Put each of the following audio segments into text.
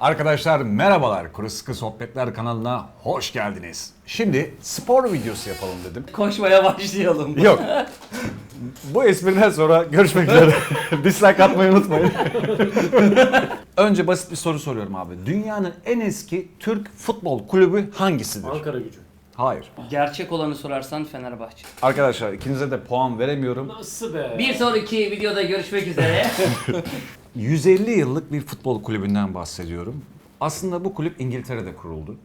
Arkadaşlar merhabalar. Kuru Sıkı Sohbetler kanalına hoş geldiniz. Şimdi spor videosu yapalım dedim. Koşmaya başlayalım. Yok. Bu espriden sonra görüşmek üzere. Dislike atmayı unutmayın. Önce basit bir soru soruyorum abi. Dünyanın en eski Türk futbol kulübü hangisidir? Ankara gücü. Hayır. Gerçek olanı sorarsan Fenerbahçe. Arkadaşlar ikinize de puan veremiyorum. Nasıl be? Bir sonraki videoda görüşmek üzere. 150 yıllık bir futbol kulübünden bahsediyorum. Aslında bu kulüp İngiltere'de kuruldu.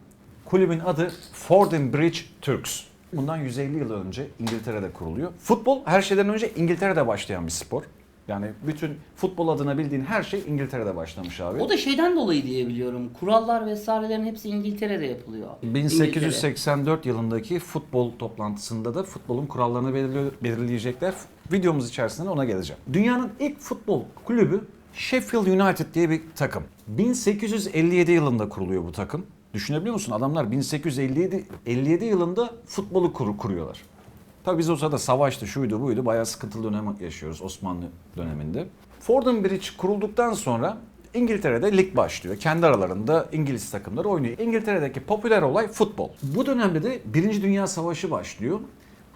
Kulübün adı Fordham Bridge Turks. Bundan 150 yıl önce İngiltere'de kuruluyor. Futbol her şeyden önce İngiltere'de başlayan bir spor. Yani bütün futbol adına bildiğin her şey İngiltere'de başlamış abi. o da şeyden dolayı diye biliyorum. Kurallar vesairelerin hepsi İngiltere'de yapılıyor. İngiltere. 1884 yılındaki futbol toplantısında da futbolun kurallarını belirleyecekler. Videomuz içerisinde ona geleceğim. Dünyanın ilk futbol kulübü Sheffield United diye bir takım. 1857 yılında kuruluyor bu takım. Düşünebiliyor musun? Adamlar 1857 57 yılında futbolu kur- kuruyorlar. Tabii biz o sırada savaştı, şuydu buydu. Bayağı sıkıntılı dönem yaşıyoruz Osmanlı döneminde. Fordham Bridge kurulduktan sonra İngiltere'de lig başlıyor. Kendi aralarında İngiliz takımları oynuyor. İngiltere'deki popüler olay futbol. Bu dönemde de Birinci Dünya Savaşı başlıyor.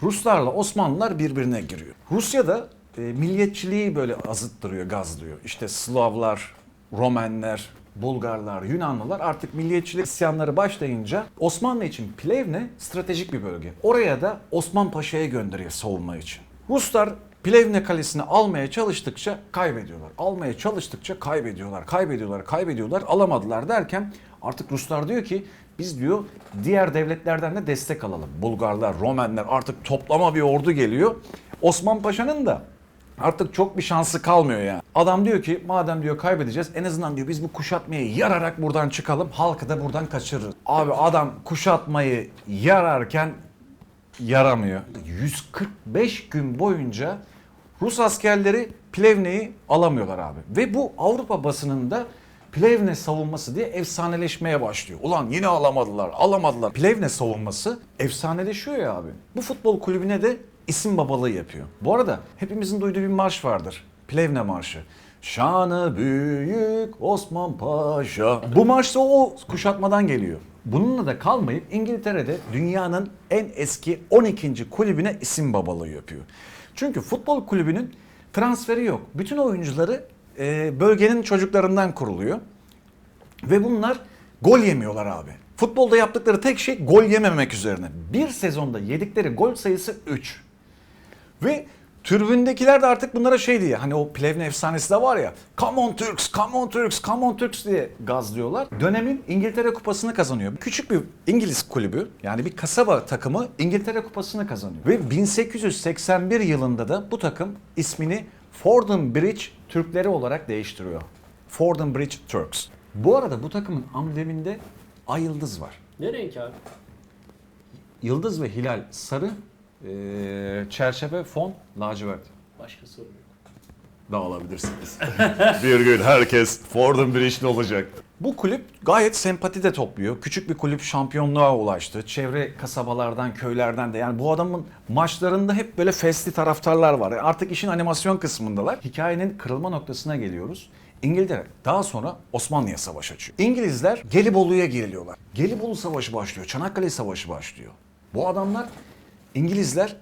Ruslarla Osmanlılar birbirine giriyor. Rusya'da e, milliyetçiliği böyle azıttırıyor, gazlıyor. İşte Slavlar, Romenler, Bulgarlar, Yunanlılar artık milliyetçilik isyanları başlayınca Osmanlı için Plevne stratejik bir bölge. Oraya da Osman Paşa'yı gönderiyor savunma için. Ruslar Plevne kalesini almaya çalıştıkça kaybediyorlar. Almaya çalıştıkça kaybediyorlar, kaybediyorlar, kaybediyorlar. Alamadılar derken artık Ruslar diyor ki biz diyor diğer devletlerden de destek alalım. Bulgarlar, Romenler artık toplama bir ordu geliyor. Osman Paşa'nın da Artık çok bir şansı kalmıyor yani. Adam diyor ki madem diyor kaybedeceğiz en azından diyor biz bu kuşatmayı yararak buradan çıkalım halkı da buradan kaçırırız. Abi adam kuşatmayı yararken yaramıyor. 145 gün boyunca Rus askerleri Plevne'yi alamıyorlar abi. Ve bu Avrupa basınında Plevne savunması diye efsaneleşmeye başlıyor. Ulan yine alamadılar, alamadılar. Plevne savunması efsaneleşiyor ya abi. Bu futbol kulübüne de isim babalığı yapıyor. Bu arada hepimizin duyduğu bir marş vardır. Plevne Marşı. Şanı büyük Osman Paşa. Bu marş da o kuşatmadan geliyor. Bununla da kalmayıp İngiltere'de dünyanın en eski 12. kulübüne isim babalığı yapıyor. Çünkü futbol kulübünün transferi yok. Bütün oyuncuları e, bölgenin çocuklarından kuruluyor. Ve bunlar gol yemiyorlar abi. Futbolda yaptıkları tek şey gol yememek üzerine. Bir sezonda yedikleri gol sayısı 3. Ve tribündekiler de artık bunlara şey diye hani o Plevne efsanesi de var ya Come on Turks, come on Turks, come on Turks diye gazlıyorlar. Dönemin İngiltere Kupası'nı kazanıyor. Küçük bir İngiliz kulübü yani bir kasaba takımı İngiltere Kupası'nı kazanıyor. Ve 1881 yılında da bu takım ismini Fordham Bridge Türkleri olarak değiştiriyor. Fordham Bridge Turks. Bu arada bu takımın ambleminde ay yıldız var. Ne renk abi? Yıldız ve hilal sarı, eee, çerçeve fon lacivert. Başka soru yok. Dağılabilirsiniz. bir gün herkes Fordham Bridge'li olacak. Bu kulüp gayet sempati de topluyor. Küçük bir kulüp şampiyonluğa ulaştı. Çevre kasabalardan, köylerden de. Yani bu adamın maçlarında hep böyle fesli taraftarlar var. Artık işin animasyon kısmındalar. Hikayenin kırılma noktasına geliyoruz. İngiltere daha sonra Osmanlı'ya savaş açıyor. İngilizler Gelibolu'ya giriliyorlar. Gelibolu Savaşı başlıyor. Çanakkale Savaşı başlıyor. Bu adamlar İngilizler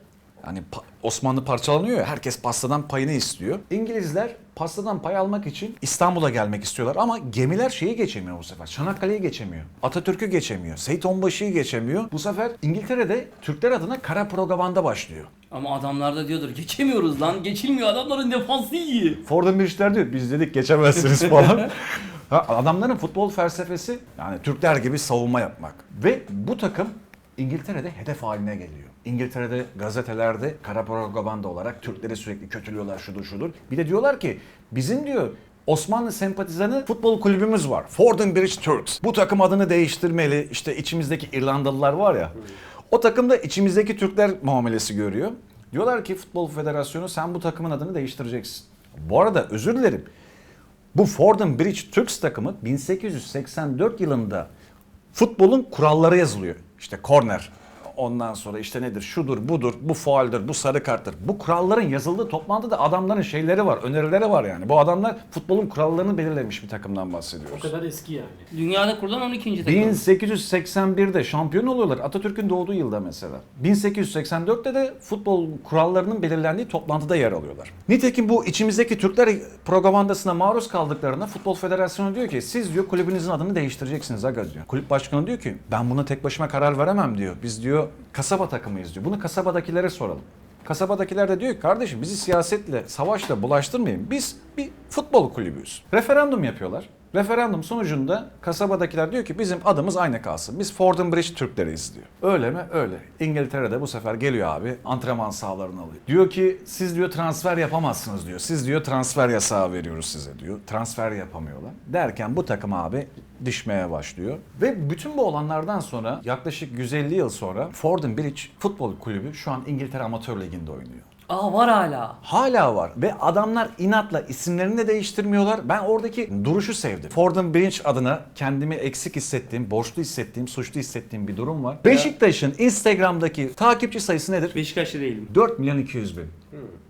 yani pa- Osmanlı parçalanıyor ya herkes pastadan payını istiyor. İngilizler pastadan pay almak için İstanbul'a gelmek istiyorlar ama gemiler şeyi geçemiyor bu sefer. Çanakkale'yi geçemiyor. Atatürk'ü geçemiyor. Seyit Onbaşı'yı geçemiyor. Bu sefer İngiltere'de Türkler adına kara propaganda başlıyor. Ama adamlar da diyordur geçemiyoruz lan. Geçilmiyor adamların defansı iyi. Fordham Bridge'ler diyor biz dedik geçemezsiniz falan. Ha, adamların futbol felsefesi yani Türkler gibi savunma yapmak. Ve bu takım İngiltere'de hedef haline geliyor. İngiltere'de gazetelerde kara propaganda olarak Türkleri sürekli kötülüyorlar şudur şudur. Bir de diyorlar ki bizim diyor Osmanlı sempatizanı futbol kulübümüz var. Fordham Bridge Turks. Bu takım adını değiştirmeli. İşte içimizdeki İrlandalılar var ya. O takım da içimizdeki Türkler muamelesi görüyor. Diyorlar ki Futbol Federasyonu sen bu takımın adını değiştireceksin. Bu arada özür dilerim. Bu Fordham Bridge Turks takımı 1884 yılında futbolun kuralları yazılıyor. İşte korner Ondan sonra işte nedir? Şudur, budur, bu faaldir, bu sarı karttır. Bu kuralların yazıldığı toplantıda adamların şeyleri var, önerileri var yani. Bu adamlar futbolun kurallarını belirlemiş bir takımdan O bahsediyoruz. kadar eski yani. Dünyada kurulan 12. takım. 1881'de şampiyon oluyorlar. Atatürk'ün doğduğu yılda mesela. 1884'te de futbol kurallarının belirlendiği toplantıda yer alıyorlar. Nitekim bu içimizdeki Türkler propagandasına maruz kaldıklarında Futbol Federasyonu diyor ki siz diyor kulübünüzün adını değiştireceksiniz aga diyor. Kulüp başkanı diyor ki ben buna tek başıma karar veremem diyor. Biz diyor kasaba takımıyız diyor. Bunu kasabadakilere soralım. Kasabadakiler de diyor ki kardeşim bizi siyasetle, savaşla bulaştırmayın. Biz bir futbol kulübüyüz. Referandum yapıyorlar. Referandum sonucunda kasabadakiler diyor ki bizim adımız aynı kalsın. Biz Fordham Bridge Türkleriyiz diyor. Öyle mi? Öyle. İngiltere'de bu sefer geliyor abi antrenman sahalarını alıyor. Diyor ki siz diyor transfer yapamazsınız diyor. Siz diyor transfer yasağı veriyoruz size diyor. Transfer yapamıyorlar. Derken bu takım abi düşmeye başlıyor. Ve bütün bu olanlardan sonra yaklaşık 150 yıl sonra Fordham Bridge Futbol Kulübü şu an İngiltere Amatör Ligi'nde oynuyor. Aa var hala. Hala var ve adamlar inatla isimlerini de değiştirmiyorlar. Ben oradaki duruşu sevdim. Fordham Bridge adına kendimi eksik hissettiğim, borçlu hissettiğim, suçlu hissettiğim bir durum var. Beşiktaş'ın Instagram'daki takipçi sayısı nedir? Beşiktaşlı değilim. 4 milyon 200 bin.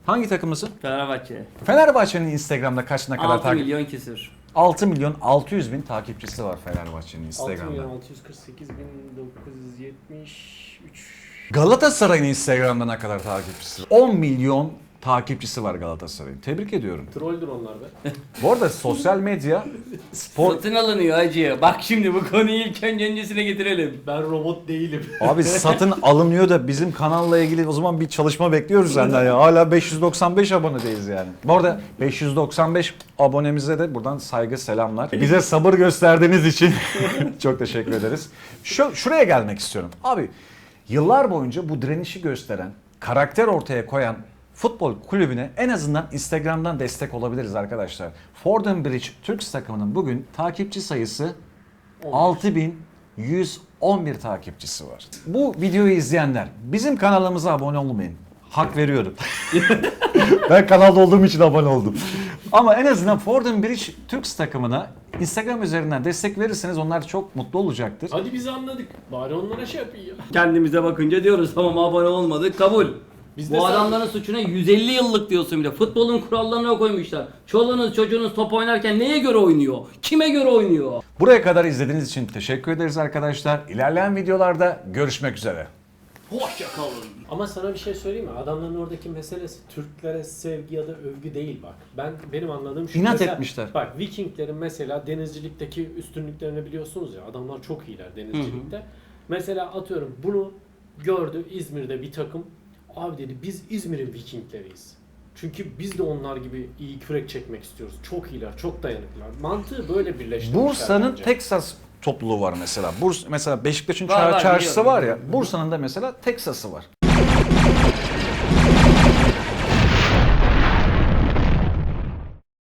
Hangi takımısın? Fenerbahçe. Fenerbahçe'nin Instagram'da kaç ne kadar 6 takip? milyon küsür. 6 milyon 600 bin takipçisi var Fenerbahçe'nin 6 Instagram'da. milyon 648 bin 973 Galatasaray'ın Instagram'da ne kadar takipçisi var? 10 milyon takipçisi var Galatasaray'ın. Tebrik ediyorum. Trolldür onlar be. Bu arada sosyal medya spor Satın alınıyor hacı. Bak şimdi bu konuyu ilk önce öncesine getirelim. Ben robot değilim. Abi satın alınıyor da bizim kanalla ilgili o zaman bir çalışma bekliyoruz senden ya. Hala 595 abonedeyiz yani. Bu arada 595 abonemize de buradan saygı selamlar. Bize sabır gösterdiğiniz için çok teşekkür ederiz. Şu, şuraya gelmek istiyorum. Abi yıllar boyunca bu direnişi gösteren, karakter ortaya koyan futbol kulübüne en azından Instagram'dan destek olabiliriz arkadaşlar. Fordham Bridge Türk takımının bugün takipçi sayısı 6111 takipçisi var. Bu videoyu izleyenler bizim kanalımıza abone olmayın. Hak veriyorum. ben kanalda olduğum için abone oldum. Ama en azından Fordham Bridge Türk takımına Instagram üzerinden destek verirseniz onlar çok mutlu olacaktır. Hadi biz anladık. Bari onlara şey yapın ya. Kendimize bakınca diyoruz tamam abone olmadık kabul. Biz de Bu adamların suçuna 150 yıllık diyorsun bir de. Futbolun kurallarına koymuşlar. Çoluğunuz çocuğunuz top oynarken neye göre oynuyor? Kime göre oynuyor? Buraya kadar izlediğiniz için teşekkür ederiz arkadaşlar. İlerleyen videolarda görüşmek üzere. Hoşçakalın. Ama sana bir şey söyleyeyim mi? Adamların oradaki meselesi Türklere sevgi ya da övgü değil bak. Ben benim anladığım şu. İnat mesela- etmişler. Bak Vikinglerin mesela denizcilikteki üstünlüklerini biliyorsunuz ya. Adamlar çok iyiler denizcilikte. Mesela atıyorum bunu gördü İzmir'de bir takım. Abi dedi biz İzmir'in Vikingleriyiz. Çünkü biz de onlar gibi iyi kürek çekmek istiyoruz. Çok iyiler, çok dayanıklılar. Mantığı böyle birleştirmişler Bursa'nın bence. Texas topluluğu var mesela. Burs mesela Beşiktaş'ın Var, çar- var, çarşısı biliyorum, var ya. Bursa'nın da mesela Texas'ı var.